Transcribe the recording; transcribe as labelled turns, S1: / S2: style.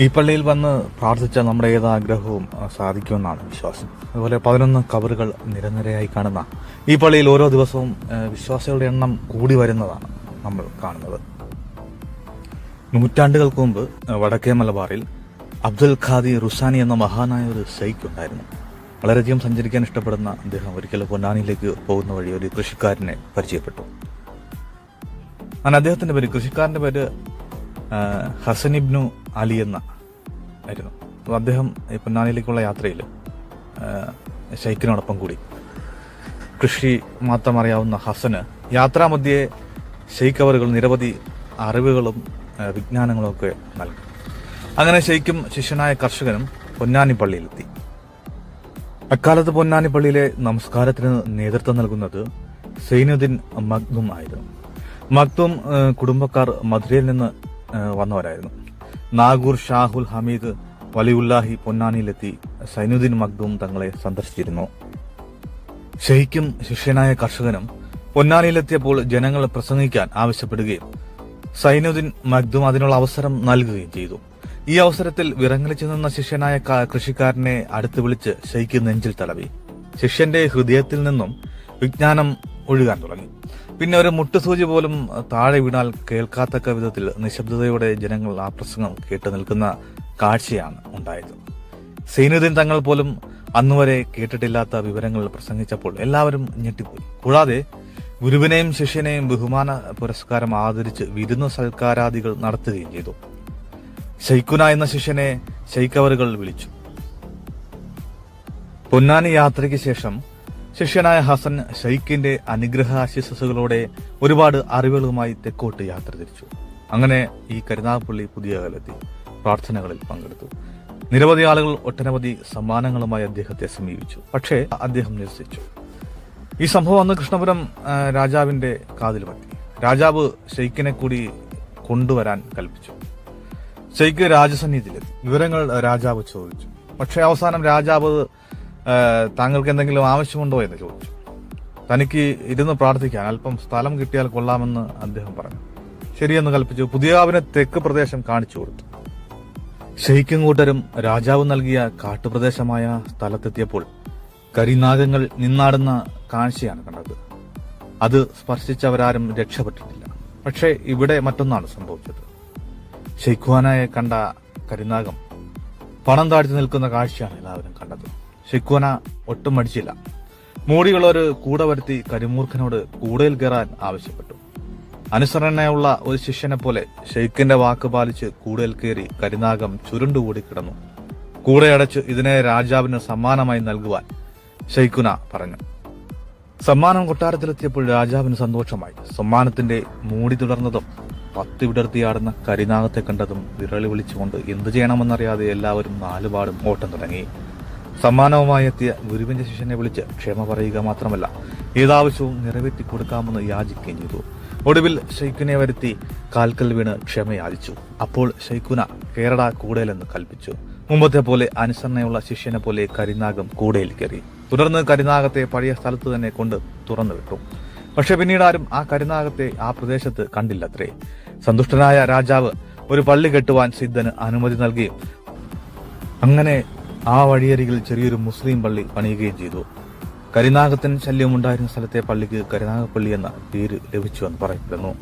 S1: ഈ പള്ളിയിൽ വന്ന് പ്രാർത്ഥിച്ചാൽ നമ്മുടെ ഏത് ആഗ്രഹവും സാധിക്കുമെന്നാണ് വിശ്വാസം. അതുപോലെ പതിനൊന്ന് കബറുകൾ നിരനിരയായി കാണുന്ന ഈ പള്ളിയിൽ ഓരോ ദിവസവും വിശ്വാസികളുടെ എണ്ണം കൂടി വരുന്നതാണ് നമ്മൾ കാണുന്നത്. നൂറ്റാണ്ടുകൾക്ക് മുമ്പ് വടക്കേ മലബാറിൽ അബ്ദുൽ ഖാദി റുസാനി എന്ന മഹാനായ ഒരു ഷെയ്ഖ് ഉണ്ടായിരുന്നു. വളരെയധികം സഞ്ചരിക്കാൻ ഇഷ്ടപ്പെടുന്ന അദ്ദേഹം ഒരിക്കൽ പൊന്നാനിയിലേക്ക് പോകുന്ന വഴി ഒരു കൃഷിക്കാരനെ പരിചയപ്പെട്ടു. അങ്ങനെ അദ്ദേഹത്തിന്റെ പേര് കൃഷിക്കാരന്റെ പേര് ഹസൻ ഇബ്നു അലി എന്ന ആയിരുന്നു. അപ്പോൾ അദ്ദേഹം പൊന്നാനിയിലേക്കുള്ള യാത്രയിൽ ഷെയ്ഖിനോടൊപ്പം കൂടി. കൃഷി മാത്രം അറിയാവുന്ന ഹസന് യാത്രാമധ്യേ ഷെയ്ഖ് അവറുകൾ നിരവധി അറിവുകളും വിജ്ഞാനങ്ങളും ഒക്കെ നൽകി. അങ്ങനെ ഷെയ്ഖും ശിഷ്യനായ കർഷകനും പൊന്നാനി പള്ളിയിലെത്തി. അക്കാലത്ത് പൊന്നാനി പള്ളിയിലെ നമസ്കാരത്തിന് നേതൃത്വം നൽകുന്നത് സൈനുദ്ദീൻ മഗ്ദും ആയിരുന്നു. മഗ്ദും കുടുംബക്കാർ മധുരയിൽ നിന്ന് വന്നവരായിരുന്നു. നാഗൂർ ഷാഹുൽ ഹമീദ് വലിയുല്ലാഹി പൊന്നാനിയിലെത്തി സൈനുദ്ദീൻ മഖ്ദൂം തങ്ങളെ സന്ദർശിച്ചിരുന്നു. ഷെയ്ഖും ശിഷ്യനായ കർഷകനും പൊന്നാനിയിലെത്തിയപ്പോൾ ജനങ്ങൾ പ്രസംഗിക്കാൻ ആവശ്യപ്പെടുകയും സൈനുദ്ദീൻ മഖ്ദൂം അതിനുള്ള അവസരം നൽകുകയും ചെയ്തു. ഈ അവസരത്തിൽ വിറങ്ങലിച്ചു നിന്ന ശിഷ്യനായ കൃഷിക്കാരനെ അടുത്ത് വിളിച്ച് ഷെയ്ഖ് നെഞ്ചിൽ തടവി. ശിഷ്യന്റെ ഹൃദയത്തിൽ നിന്നും വിജ്ഞാനം ഒഴുകാൻ തുടങ്ങി. പിന്നെ ഒരു മുട്ടുസൂചി പോലും താഴെ വീണാൽ കേൾക്കാത്തക്ക വിധത്തിൽ നിശബ്ദതയോടെ ജനങ്ങൾ ആ പ്രസംഗം കേട്ടു നിൽക്കുന്ന കാഴ്ചയാണ് ഉണ്ടായത്. സൈനുദ്ദീൻ തങ്ങൾ പോലും അന്നുവരെ കേട്ടിട്ടില്ലാത്ത വിവരങ്ങൾ പ്രസംഗിച്ചപ്പോൾ എല്ലാവരും ഞെട്ടിപ്പോയി. കൂടാതെ ഗുരുവിനെയും ശിഷ്യനെയും ബഹുമാന പുരസ്കാരം ആദരിച്ച് വിരുന്ന് സൽക്കാരാദികൾ നടത്തുകയും ചെയ്തു. ഷെയ്ഖുന എന്ന ശിഷ്യനെ ഷെയ്ഖവറുകൾ വിളിച്ചു. പൊന്നാനി യാത്രയ്ക്ക് ശേഷം ശിഷ്യനായ ഹസൻ ഷെയ്ഖിന്റെ അനുഗ്രഹാശിസുകളോടെ ഒരുപാട് അറിവുകളുമായി തെക്കോട്ട് യാത്ര തിരിച്ചു. അങ്ങനെ ഈ കരുനാഗപ്പള്ളി പുതിയ കാലത്തി പ്രാർത്ഥനകളിൽ പങ്കെടുത്തു. നിരവധി ആളുകൾ ഒട്ടനവധി സമ്മാനങ്ങളുമായി അദ്ദേഹത്തെ സമീപിച്ചു. പക്ഷേ അദ്ദേഹം നിരസിച്ചു. ഈ സംഭവം അന്ന് കൃഷ്ണപുരം രാജാവിന്റെ കാതിൽ പറ്റി രാജാവ് ഷെയ്ഖിനെ കൂടി കൊണ്ടുവരാൻ കൽപ്പിച്ചു. ഷെയ്ഖ് രാജസന്നിധിയിലെത്തി. വിവരങ്ങൾ രാജാവ് ചോദിച്ചു. പക്ഷേ അവസാനം രാജാവ് താങ്കൾക്ക് എന്തെങ്കിലും ആവശ്യമുണ്ടോ എന്ന് ചോദിച്ചു. തനിക്ക് ഇരുന്ന് പ്രാർത്ഥിക്കാൻ അല്പം സ്ഥലം കിട്ടിയാൽ കൊള്ളാമെന്ന് അദ്ദേഹം പറഞ്ഞു. ശരിയെന്ന് കൽപ്പിച്ചു. പുതിയാവിനെ തെക്ക് പ്രദേശം കാണിച്ചു കൊടുത്തു. ഷെയ്ക്കും കൂട്ടരും രാജാവ് നൽകിയ കാട്ടുപ്രദേശമായ സ്ഥലത്തെത്തിയപ്പോൾ കരിനാഗങ്ങൾ നിന്നാടുന്ന കാഴ്ചയാണ് കണ്ടത്. അത് സ്പർശിച്ചവരാരും രക്ഷപ്പെട്ടിട്ടില്ല. പക്ഷേ ഇവിടെ മറ്റൊന്നാണ് സംഭവിച്ചത്. ഷെയ്ഖ്വാനയെ കണ്ട കരിനാഗം പണം താഴ്ത്തി നിൽക്കുന്ന കാഴ്ചയാണ് എല്ലാവരും കണ്ടത്. ഷെയ്ഖ്വാന ഒട്ടും മടിച്ചില്ല. മൂടികളൊരു കൂടെ വരുത്തി കരിമൂർഖനോട് കൂടയിൽ കയറാൻ ആവശ്യപ്പെട്ടു. അനുസരണയുള്ള ഒരു ശിഷ്യനെ പോലെ ഷെയ്ഖിന്റെ വാക്ക് പാലിച്ച് കൂടയിൽ കയറി കരിനാഗം ചുരുണ്ടുകൂടി കിടന്നു. കൂടെയടച്ച് ഇതിനെ രാജാവിന് സമ്മാനമായി നൽകുവാൻ ഷെയ്ഖുന പറഞ്ഞു. സമ്മാനം കൊട്ടാരത്തിലെത്തിയപ്പോൾ രാജാവിന് സന്തോഷമായി. സമ്മാനത്തിന്റെ മൂടി തുടർന്നതും പത്തി വിടർത്തിയാടുന്ന കരിനാഗത്തെ കണ്ടതും വിരളി വിളിച്ചുകൊണ്ട് എന്തു ചെയ്യണമെന്നറിയാതെ എല്ലാവരും നാലുപാടും ഓട്ടം തുടങ്ങി. സമ്മാനവുമായി എത്തിയ ഗുരുവിന്റെ ശിഷ്യനെ വിളിച്ച് ക്ഷമ പറയുക മാത്രമല്ല ഏതാവശ്യവും നിറവേറ്റി കൊടുക്കാമെന്ന് യാചിക്കുകയും ചെയ്തു. ഒടുവിൽ ഷെയ്ഖുനെ വരുത്തി കാൽക്കൽ വീണ് ക്ഷമയാചിച്ചു. അപ്പോൾ ഷെയ്ഖുന കേരള കൂടയിലെന്ന് കൽപ്പിച്ചു. മുമ്പത്തെ പോലെ അനുസരണയുള്ള ശിഷ്യനെ പോലെ കരിനാഗം കൂടയിൽ കയറി. തുടർന്ന് കരിനാഗത്തെ പഴയ സ്ഥലത്ത് തന്നെ കൊണ്ട് തുറന്നു വിട്ടു. പക്ഷെ പിന്നീട് ആരും ആ കരിനാഗത്തെ ആ പ്രദേശത്ത് കണ്ടില്ലത്രേ. സന്തുഷ്ടനായ രാജാവ് ഒരു പള്ളി കെട്ടുവാൻ സിദ്ധന് അനുമതി നൽകുകയും അങ്ങനെ ആ വഴിയരികിൽ ചെറിയൊരു മുസ്ലിം പള്ളി പണിയുകയും ചെയ്തു. കരിനാഗത്തിന് ശല്യമുണ്ടായിരുന്ന സ്ഥലത്തെ പള്ളിക്ക് കരിനാഗപ്പള്ളി എന്ന പേര് ലഭിച്ചുവെന്ന് പറയപ്പെടുന്നു.